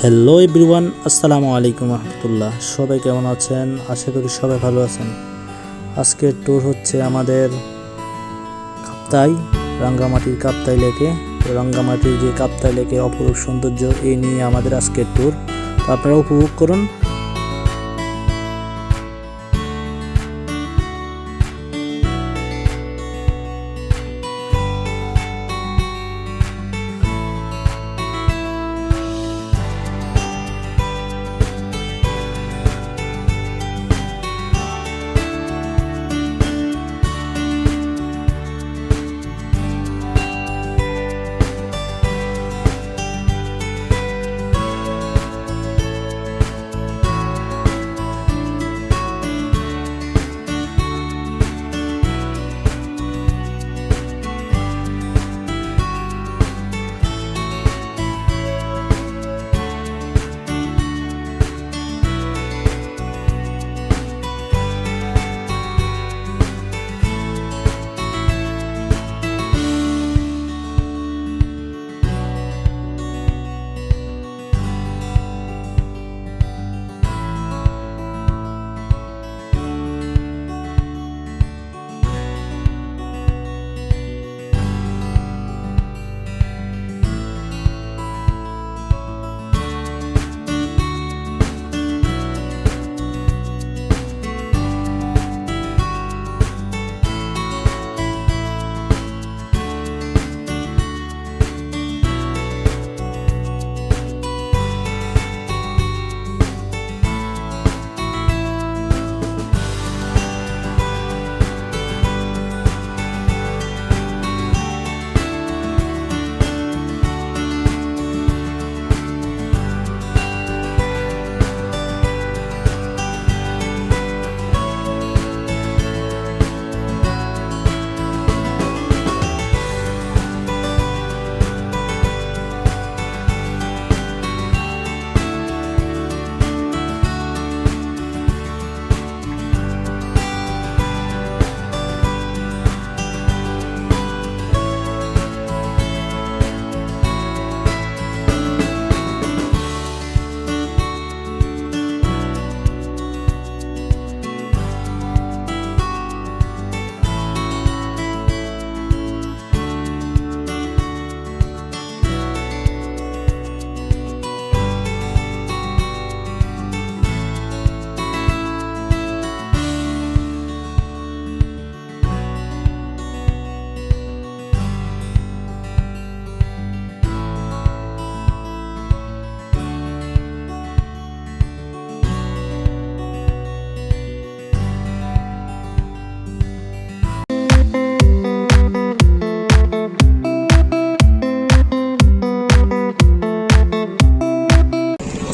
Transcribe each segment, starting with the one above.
Hello everyone আসসালামু আলাইকুম রহমতুল্লাহ। সবাই কেমন আছেন? আশা করি সবাই ভালো আছেন। আজকের ট্যুর হচ্ছে আমাদের কাপ্তাই, রাঙ্গামাটির কাপ্তাই লেকে। রাঙ্গামাটির যে কাপ্তাই লেকে অপরূপ সৌন্দর্য, এই নিয়ে আমাদের আজকের ট্যুর তো আপনারা উপভোগ করুন।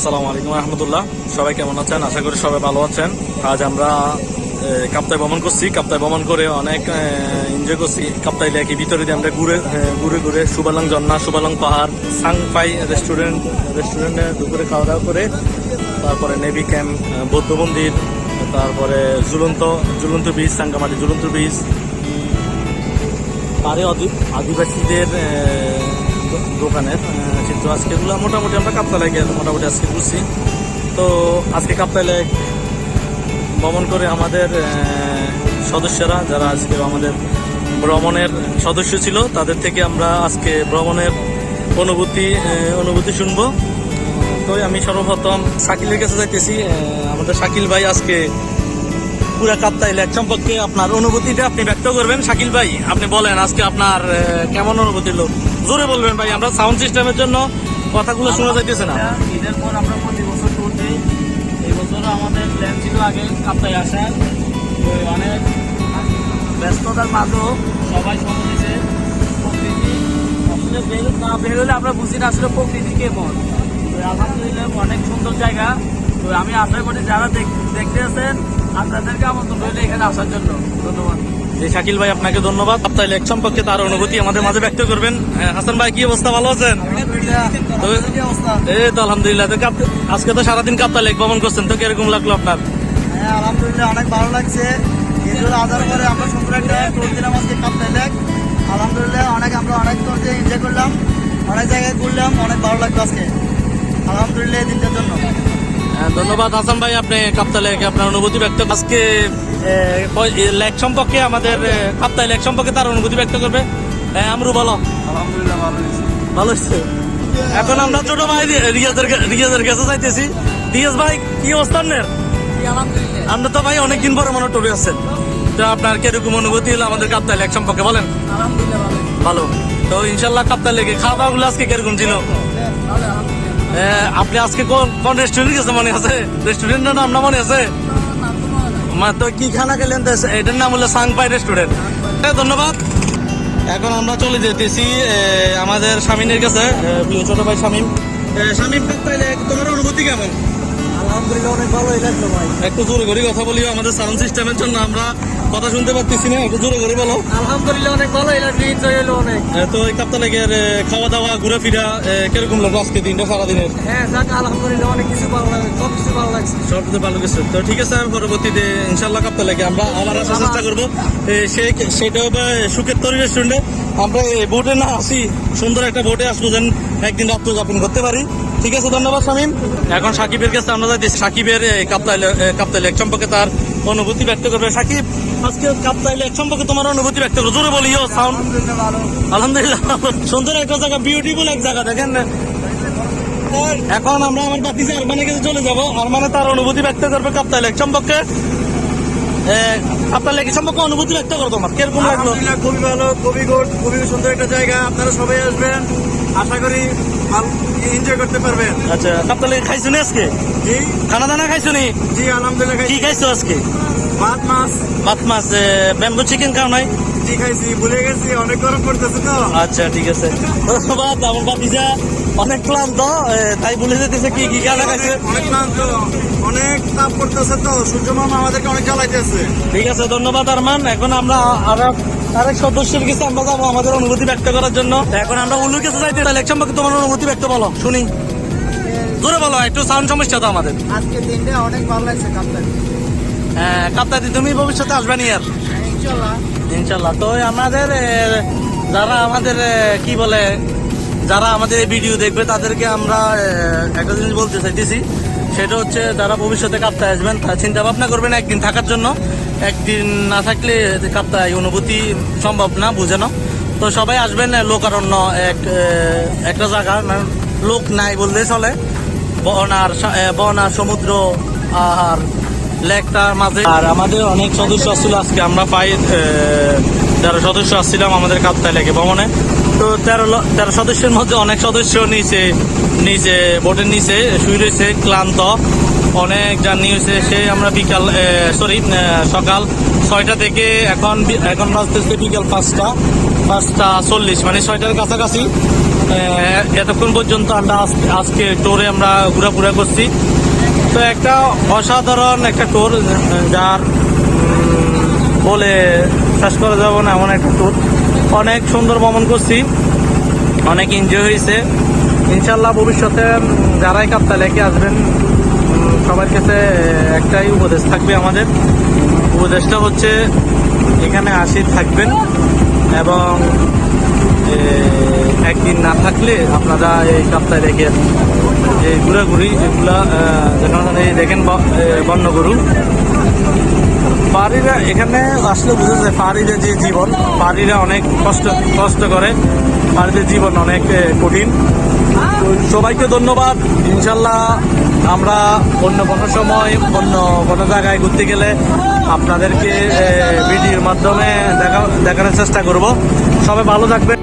আসসালামু আলাইকুম রহমতুল্লাহ। সবাই কেমন আছেন? আশা করি সবাই ভালো আছেন। আজ আমরা এ, কাপ্তাই ভ্রমণ করছি। কাপ্তাই ভ্রমণ করে অনেক এনজয় করছি। কাপ্তাই লেকে ভিতরে দিয়ে আমরা ঘুরে ঘুরে ঘুরে সুবালং জন্না সুবালং পাহাড় সাংপাই রেস্টুরেন্ট রেস্টুরেন্টে দুপুরে খাওয়া দাওয়া করে তারপরে নেভি ক্যাম্প বৌদ্ধ মন্দির তারপরে ঝুলন্ত ঝুলন্ত বীজ সাঙ্গামাটি ঝুলন্ত বীজ পারে আদি- আদিবাসীদের দোকানের চিত্র আজকেগুলো মোটামুটি আমরা কাপ্তা লেগে মোটামুটি আজকে বুঝছি তো আজকে কাপ্তা লেক ভ্রমণ করে আমাদের সদস্যরা, যারা আজকে আমাদের ভ্রমণের সদস্য ছিল, তাদের থেকে আমরা আজকে ভ্রমণের অনুভূতি অনুভূতি শুনব। তো আমি সর্বপ্রথম শাকিলের কাছে যাইতেছি। আমাদের শাকিল ভাই আজকে পুরা কাপ্তাই লেক সম্পর্কে আপনার অনুভূতিটা আপনি ব্যক্ত করবেন। শাকিল ভাই, আপনি বলেন আজকে আপনার কেমন অনুভূতি হলো জোরে বলবেন ভাই, আমরা সাউন্ড সিস্টেমের জন্য কথাগুলো শোনা যাইতেছে না। ঈদের পর আমরা প্রতি বছর ট্যুর দিই। এই বছর আমাদের প্ল্যান ছিল আগে কাপ্তাই আসার তো অনেক ব্যস্ততার মাঝেও সবাই সময় দিয়েছে প্রকৃতি, আসলে বের না বের হলে আমরা বুঝি না আসলে প্রকৃতি কেমন তো আলহামদুলিল্লাহ অনেক সুন্দর জায়গা। তো আমি আশা করি যারা দেখ- দেখতে আছেন, আপনাদেরকে আমন্ত্রণ রইলে এখানে আসার জন্য। ধন্যবাদ। যে শাকিল ভাই আপনাকে ধন্যবাদ। কাপ্তাই লেক সম্পর্কে তার অনুভূতি আমাদের মাঝে ব্যক্ত করবেন। হ্যাঁ, হাসান ভাই কি অবস্থা? ভালো আছেন? এই তো আলহামদুলিল্লাহ। তো আজকে তো সারাদিন কাপ্তা লেক ভ্রমণ করছেন তো কীরকম লাগল আপনার? হ্যাঁ আলহামদুলিল্লাহ অনেক ভালো লাগছে। ঈদুল আজহার পরে আমরা সুন্দর একটা ট্যুর দিলাম আলহামদুলিল্লাহ অনেক আমরা অনেক এনজয় করলাম। অনেক জায়গায় ঘুরলাম অনেক ভালো লাগল আজকে। আলহামদুলিল্লাহ এই দিনটার জন্য। ধন্যবাদ হাসান ভাই আপনি কাপ্তাই লেকে আপনার অনুভূতি ব্যক্ত আজকে লেক সম্পর্কে আমাদের কাপ্তাই লেক সম্পর্কে তার অনুভূতি ব্যক্ত করবে। হ্যাঁ আমরু বলো। আলহামদুলিল্লাহ ভালো হয়েছে ভালো এখন আমরা ছোট ভাই রিয়াজের রিয়াজের কাছে যাইতেছি। রিয়াজ ভাই কি অবস্থা আপনার? আলহামদুলিল্লাহ। আমরা তো ভাই অনেকদিন পরে মনে টবে আছেন। তো আপনার কীরকম অনুভূতি হলো আমাদের কাপ্তাই লেক সম্পর্কে বলেন? আলহামদুলিল্লাহ ভালো। তো ইনশাল্লাহ কাপ্তাই লেগে খাওয়া দাওয়া গুলো আজকে কীরকম ছিল? আপনি আজকে কোন কোন রেস্টুরেন্ট গেছে মনে আছে? রেস্টুরেন্টের নাম না মনে আছে? মা, তো কি খানা খেলেন এটার নাম হলো সাংপাই রেস্টুরেন্ট ধন্যবাদ। এখন আমরা চলে যেতেছি আমাদের স্বামীনের কাছে। ছোট ভাই স্বামী স্বামী তোমার অনুভূতি কেমন? আলহামদুলিল্লাহ অনেক ভালোই লাগল ভাই। একটু জোরে করে কথা বলিও আমাদের সাউন্ড সিস্টেমের জন্য আমরা কথা শুনতে পারতেছি না একটু জোরে করে বলো। আলহামদুলিল্লাহ অনেক ভালোই লাগল এনজয় হলো অনেক। তো এই খাওয়া দাওয়া ঘুরে ফিরা কীরকম লাগল আজকে দিনটা সারাদিনের? হ্যাঁ যাক আলহামদুলিল্লাহ অনেক কিছু ভালো লাগে সব কিছু ভালো লাগছে। সব কিছু ভালো কিছু। তো ঠিক আছে আমি পরবর্তীতে ইনশাল্লাহ কাপ্তা লেগে আমরা আবার আসার চেষ্টা করব। সে সেটা হবে সুখের তরি রেস্টুরেন্টে আমরা বোটে না আসি সুন্দর একটা বোটে আসব যেন একদিন রাত্র যাপন করতে পারি। ঠিক আছে, ধন্যবাদ শামিম। এখন সাকিবের কাছে আমরা যাচ্ছি সাকিবের কাপ্তাই কাপ্তাই লেক সম্পর্কে তার অনুভূতি ব্যক্ত করবে। সাকিব, আজকে কাপ্তাই লেক সম্পর্কে তোমার অনুভূতি ব্যক্ত করো। জোরে বলিও সাউন্ড। আলহামদুলিল্লাহ সুন্দর একটা জায়গা বিউটিফুল এক জায়গা, দেখেন। এখন আমরা আমার বাতিজা আরমানের কাছে চলে যাব। আরমানে তার অনুভূতি ব্যক্ত করবে কাপ্তাই লেক সম্পর্কে। কাপ্তাই লেক সম্পর্কে অনুভূতি ব্যক্ত করো তোমার। কীরকম লাগল? খুবই ভালো, খুবই গুড খুবই সুন্দর একটা জায়গা। আপনারা সবাই আসবেন। আশা করি এনজয় করতে পারবেন আচ্ছা লেক খাইছো নি আজকে? জি। খানা দানা খাইছো নি? জি আলহামদুলিল্লাহ কি খাইছো আজকে? ভাত মাছ। ভাত মাছ ব্যাম্বু চিকেন খাও নাই? জি খাইছি ভুলে গেছি অনেক গরম পড়তেছে তো। আচ্ছা ঠিক আছে। ধন্যবাদ আমার বাতিজা অনেক ক্লান্ত তাই বলে যেতেছে কি কি খানা খাইছে। অনেক ক্লান্ত অনেক তাপ পড়তেছে তো সূর্য মামা আমাদেরকে অনেক জ্বালাইতেছে। ঠিক আছে ধন্যবাদ আরমান। এখন আমরা আর আরেক সদস্যের কাছে আমরা যাব আমাদের অনুভূতি ব্যক্ত করার জন্য। এখন আমরা উল্লুর কাছে যাইতে তাহলে সম্পর্কে তোমার অনুভূতি ব্যক্ত বলো শুনি। জোরে বলো একটু সাউন্ড সমস্যা তো আমাদের। আজকে দিনটা অনেক ভালো লাগছে কাপ্তান। হ্যাঁ কাপ্তাদি তুমি ভবিষ্যতে আসবে নি আর? ইনশাল্লাহ ইনশাল্লাহ তো আমাদের যারা আমাদের কি বলে যারা আমাদের এই ভিডিও দেখবে তাদেরকে আমরা একটা জিনিস বলতে চাইতেছি। সেটা হচ্ছে যারা ভবিষ্যতে কাপ্তায় আসবেন। তা চিন্তা ভাবনা করবেন একদিন থাকার জন্য। একদিন না থাকলে কাপ্তায় অনুভূতি সম্ভব না বুঝানো। তো সবাই আসবেন লোকারণ্য এক একটা জায়গা লোক নাই বললে চলে। বনার সা- এ, বনার সমুদ্র আর লেকটার মাঝে। আর আমাদের অনেক সদস্য আসছিল আজকে আমরা পাই তেরো সদস্য আসছিলাম আমাদের কাপ্তায় লেকে ভ্রমণে তো তেরো তেরো সদস্যের মধ্যে অনেক সদস্য নিচে নিচে বোটের নিচে শুয়ে রয়েছে, ক্লান্ত। অনেক জার্নি হয়েছে। সে আমরা বিকাল সরি সকাল ছয়টা থেকে এখন এখন বাজতেছে বিকাল পাঁচটা পাঁচটা চল্লিশ। মানে ছয়টার কাছাকাছি এতক্ষণ পর্যন্ত আমরা আজ- আজকে টোরে আমরা ঘোরাফেরা করছি। তো একটা অসাধারণ একটা ট্যুর যার বলে শেষ করা যাবে না, এমন একটা ট্যুর অনেক সুন্দর ভ্রমণ করছি। অনেক এনজয় হয়েছে। ইনশাল্লাহ ভবিষ্যতে যারাই কাপ্তা লেকে আসবেন সবার কাছে একটাই উপদেশ থাকবে আমাদের। উপদেশটা হচ্ছে, এখানে আসি থাকবেন এবং একদিন না থাকলে আপনারা এই কাপ্তায় রেখে যে ঘুরাঘুরি যেগুলা এই দেখেন বন্য গরু। পাহাড়িরা এখানে আসলে বুঝা যায় পাহাড়িদের যে জীবন পাহাড়িরা অনেক কষ্ট কষ্ট করে পাহাড়িদের জীবন অনেক কঠিন। সবাইকে ধন্যবাদ। ইনশাল্লাহ আমরা অন্য কোনো সময়, অন্য কোনো জায়গায় ঘুরতে গেলে আপনাদেরকে ভিডিওর মাধ্যমে দেখা, দেখানোর চেষ্টা করব। সবাই ভালো থাকবেন।